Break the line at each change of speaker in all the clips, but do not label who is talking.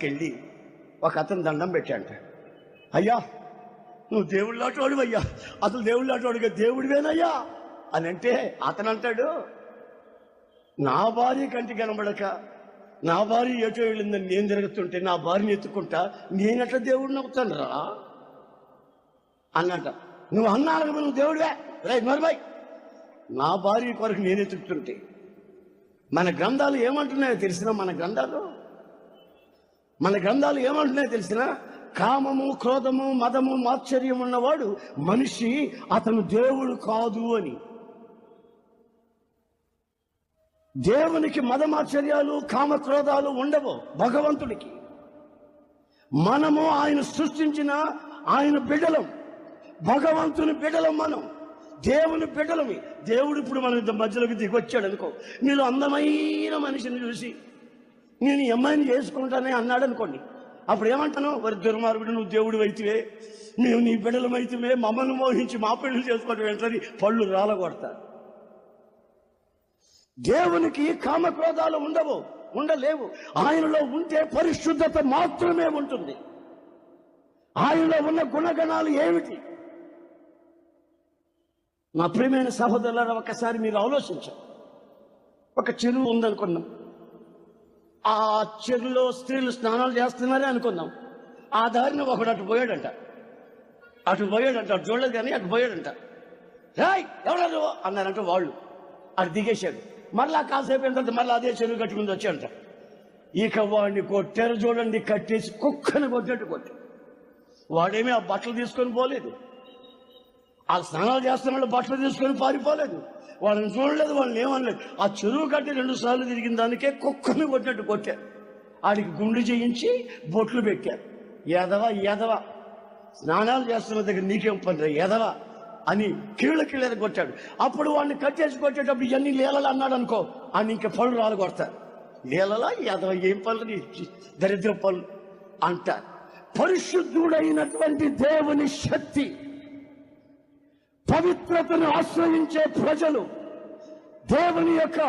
దగ్గరికి వెళ్ళి ఒక అతను దండం పెట్టాంట అయ్యా నువ్వు దేవుడు లాంటివాడు అయ్యా. అసలు దేవుడు లాంటివాడుగా దేవుడివేనయ్యా అని అంటే అతను అంటాడు నా భార్య కంటి కనబడక నా భార్య ఎటో వెళ్ళిందని నేను జరుగుతుంటే నా భార్యని ఎత్తుకుంటా నేనెట్లా దేవుడిని అవుతాను రా? అన్నట నువ్వు అన్నాను నువ్వు దేవుడివే. రై మరిబాయ్ నా భార్య కొరకు నేను ఎత్తుకుతుంటే మన గ్రంథాలు ఏమంటున్నాయో తెలిసిన మన గ్రంథాలు? మన గ్రంథాలు ఏమంటున్నాయో తెలిసిన? కామము క్రోధము మదము మాత్సర్యం ఉన్నవాడు మనిషి అతను దేవుడు కాదు అని. దేవునికి మదమాచర్యాలు కామక్రోధాలు ఉండవు భగవంతుడికి మనము ఆయన సృష్టించిన ఆయన బిడ్డలం. భగవంతుని బిడ్డలం మనం. దేవుని బిడ్డలమి. దేవుడు ఇప్పుడు మన ఇద్దరి మధ్యలోకి దిగొచ్చాడు అనుకో. మీరు అందమైన మనిషిని చూసి నేను ఈ అమ్మాయిని చేసుకుంటానే అన్నాడు అనుకోండి. అప్పుడు ఏమంటాను వారి దుర్మార్గుడు నువ్వు దేవుడు అయితివే. మేము నీ బిడ్డలం అయితివే. మమ్మల్ని మోహించి మా పెళ్ళి చేసుకోవడం ఏంటని పళ్ళు రాలగొడతారు. దేవునికి కామక్రోధాలు ఉండవు ఉండలేవు. ఆయనలో ఉంటే పరిశుద్ధత మాత్రమే ఉంటుంది. ఆయనలో ఉన్న గుణగణాలు ఏమిటి? నా ప్రియమైన సహోదరులను ఒకసారి మీరు ఆలోచించండి. ఒక చెరువు ఉందనుకున్నాం. ఆ చెరువులో స్త్రీలు స్నానాలు చేస్తున్నారే అనుకుందాం. ఆ దారిని ఒకడు అటు పోయాడంట. అటు పోయాడంట అటు చూడలేదు కానీ అటు పోయాడంట. రాయ్ ఎవరు అన్నారంట వాళ్ళు. అటు దిగేశాడు. మళ్ళా కాసేపు అయిన తర్వాత మళ్ళీ అదే చెరువు కట్టుకుని వచ్చాడంట. ఇక వాడిని కొట్టారు చూడండి కట్టేసి కుక్కని కొట్టినట్టు కొట్టారు వాడేమీ ఆ బట్టలు తీసుకొని పోలేదు. ఆ స్నానాలు చేస్తున్న వాళ్ళు బట్టలు తీసుకొని పారిపోలేదు. వాళ్ళని చూడలేదు వాళ్ళని ఏమనలేదు. ఆ చెరువు కట్టి రెండు సార్లు తిరిగిన దానికే కుక్కని కొట్టినట్టు కొట్టారు ఆడికి గుండు చేయించి బొట్లు పెట్టారు ఎదవ ఎదవ స్నానాలు చేస్తున్న దగ్గర నీకేం పని ఎదవ అని కీళ్ళ కీళ్ళ కొట్టాడు. అప్పుడు వాడిని కట్టేసి కొట్టేటప్పుడు ఇవన్నీ లీలలు అన్నాడు అనుకో అని ఇంకా పళ్ళు రాలు కొడతారు లీలలా ఎదవ ఏం పనులు దరిద్ర పనులు అంటారు పరిశుద్ధుడైనటువంటి దేవుని శక్తి పవిత్రతను ఆశ్రయించే ప్రజలు దేవుని యొక్క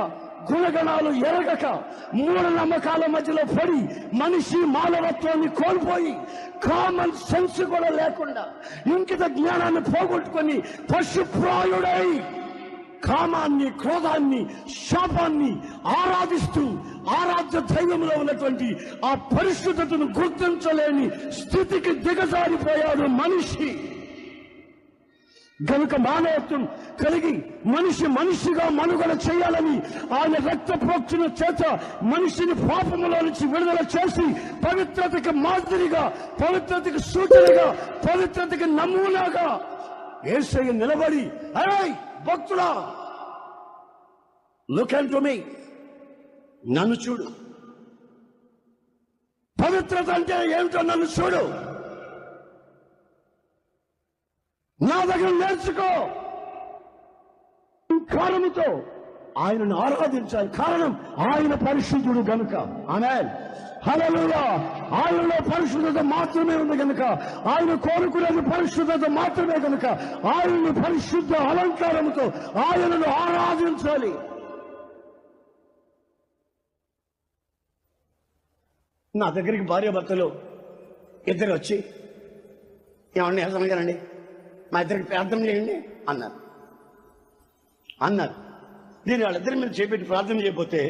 గుణగణాలు ఎరగక మూఢ నమ్మకాల మధ్యలో పడి మనిషి మానవత్వాన్ని కోల్పోయి కామన్ సెన్స్ కూడా లేకుండా ఇంకిత జ్ఞానాన్ని పోగొట్టుకొని పశుప్రాయుడై కామాన్ని క్రోధాన్ని శాపాన్ని ఆరాధిస్తూ ఆరాధ్య దైవంలో ఉన్నటువంటి ఆ పరిశుద్ధతను గుర్తించలేని స్థితికి దిగజారిపోయాడు మనిషి. గనుక మానవత్వం కలిగి మనిషి మనిషిగా మనుగడ చేయాలని ఆయన రక్త ప్రోక్షణ చేత మనిషిని పాపములో నుంచి విడుదల చేసి పవిత్రతకి మాదిరిగా పవిత్రతకి సూచనగా పవిత్రతకి నమూనాగా ఏసయ్య నిలబడి అరే భక్తుడా! లుక్ అండ్ టు మీ నన్ను చూడు. పవిత్రత అంటే ఏమిటో నన్ను చూడు. నా దగ్గర నేర్చుకో. కారణంతో ఆయనను ఆరాధించాలి. కారణం ఆయన పరిశుద్ధుడు గనుక. ఆమె హలలుగా ఆయనలో పరిశుద్ధత మాత్రమే ఉంది గనుక. ఆయన కోరుకునేది పరిశుద్ధత మాత్రమే గనుక. ఆయనను పరిశుద్ధ అలంకారంతో ఆయనను ఆరాధించాలి. నా దగ్గరికి భార్య భర్తలు ఇద్దరు వచ్చి ఏమన్నా నిజంగానండి మా ఇద్దరికి ప్రార్థన చేయండి అన్నారు. అన్నారు. నేను వాళ్ళిద్దరి మీద చేపెట్టి ప్రార్థన చేయబోతే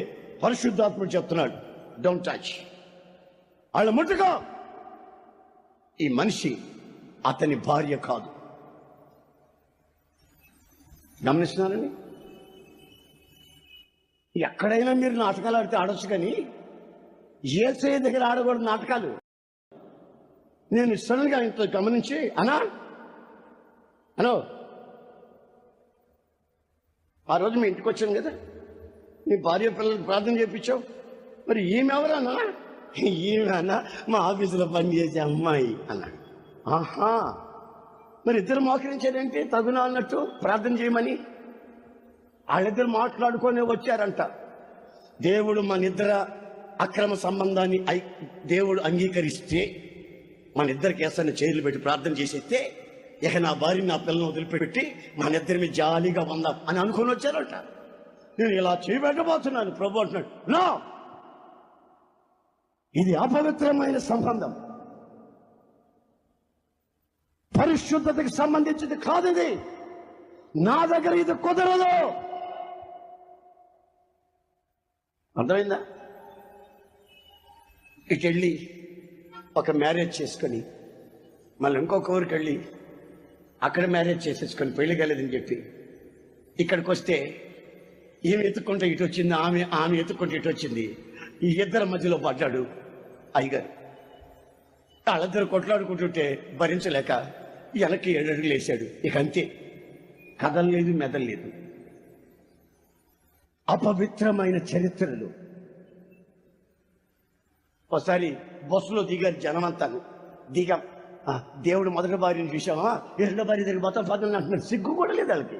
పరిశుద్ధాత్ముడు చెప్తున్నాడు డోంట్ టచ్ వాళ్ళ ముట్టుగా ఈ మనిషి అతని భార్య కాదు. గమనిస్తున్నారని ఎక్కడైనా మీరు నాటకాలు ఆడితే ఆడొచ్చు కానీ ఏసఐ దగ్గర ఆడకూడదు నాటకాలు. నేను సడన్గా ఇంత గమనించి అనా హలో. ఆ రోజు మీ ఇంటికి వచ్చాను కదా? మీ భార్య పిల్లలకు ప్రార్థన చేయించావు మరి ఈమె ఎవరన్నా? ఈమె అన్న మా ఆఫీసులో పనిచేసే అమ్మాయి అన్నాడు. ఆహా. మరి ఇద్దరు మోకరించారంటే తగున అన్నట్టు ప్రార్థన చేయమని? వాళ్ళిద్దరు మాట్లాడుకొని వచ్చారంట. దేవుడు మన ఇద్దర అక్రమ సంబంధాన్ని ఐ- దేవుడు అంగీకరిస్తే మన ఇద్దరికి వేస్తాను చేతులు పెట్టి ప్రార్థన చేసేస్తే ఇక నా భార్య నా పిల్లలను వదిలిపెట్టి మన ఇద్దరి మీద జాలీగా ఉందాం అని అనుకుని వచ్చారంట. నేను ఇలా చేయబెట్టబోతున్నాను ప్రభు అంటున్నాడు. నా! ఇది అపవిత్రమైన సంబంధం. పరిశుద్ధతకి సంబంధించింది కాదు ఇది నా దగ్గర ఇది కుదరదు. అర్థమైందా? ఇటు వెళ్ళి ఒక మ్యారేజ్ చేసుకొని మళ్ళీ ఇంకొక ఊరికి వెళ్ళి అక్కడ మ్యారేజ్ చేసేసుకొని పెళ్ళి కలేదని చెప్పి ఇక్కడికి వస్తే ఈమె ఎత్తుకుంటే ఇటు వచ్చింది ఆమె ఆమె ఎత్తుకుంటే ఇటు వచ్చింది. ఈ ఇద్దరి మధ్యలో పడ్డాడు అయ్యగారు. వాళ్ళిద్దరు కొట్లాడుకుంటుంటే భరించలేక వెనక్కి ఏడడుగులు వేశాడు. ఇక అంతే. కదలలేదు మెదలలేదు అపవిత్రమైన చరిత్రలు. ఒకసారి బస్సులో దిగారు జనమంతాను దిగాం. దేవుడు మొదటి భార్యను చూసామా రెండో భార్య తిరిగి పోతాం పదం అంటున్నాడు. సిగ్గు కూడా లేదు వాళ్ళకి.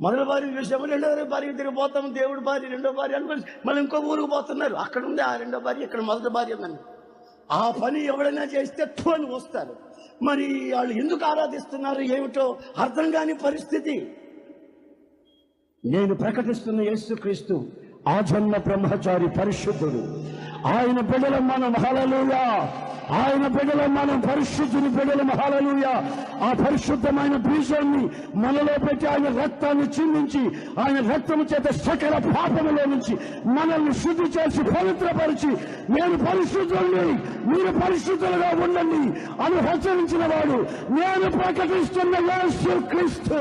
మొదటి భార్యను చూసాము రెండో భార్య తిరిగి పోతాము దేవుడు భార్య రెండో భార్య అనుకుని మళ్ళీ ఇంకో ఊరికి పోతున్నారు. అక్కడ ఉంది ఆ రెండో భార్య ఇక్కడ మొదటి భార్య ఉందని ఆ పని ఎవడైనా చేస్తే థు అని వస్తారు. మరి వాళ్ళు ఎందుకు ఆరాధిస్తున్నారు ఏమిటో అర్థం కాని పరిస్థితి. నేను ప్రకటిస్తున్న యేసుక్రీస్తు ఆజన్న బ్రహ్మచారి పరిశుద్ధుడు. ఆయన బిడ్డల మనం హలలుయా ఆయన బిడ్డల మనం పరిశుద్ధుని బిడ్డల హలలుయా ఆ పరిశుద్ధమైన బీజాన్ని మనలో పెట్టి ఆయన రక్తాన్ని చిందించి ఆయన రక్తము చేత సకల పాపములో నుంచి మనల్ని శుద్ధి చేసి పవిత్రపరిచి నేను పరిశుద్ధుల్ని మీరు పరిశుద్ధులుగా ఉండండి అని హెచ్చరించిన వాడు నేను ప్రకటిస్తున్న యేసు క్రీస్తు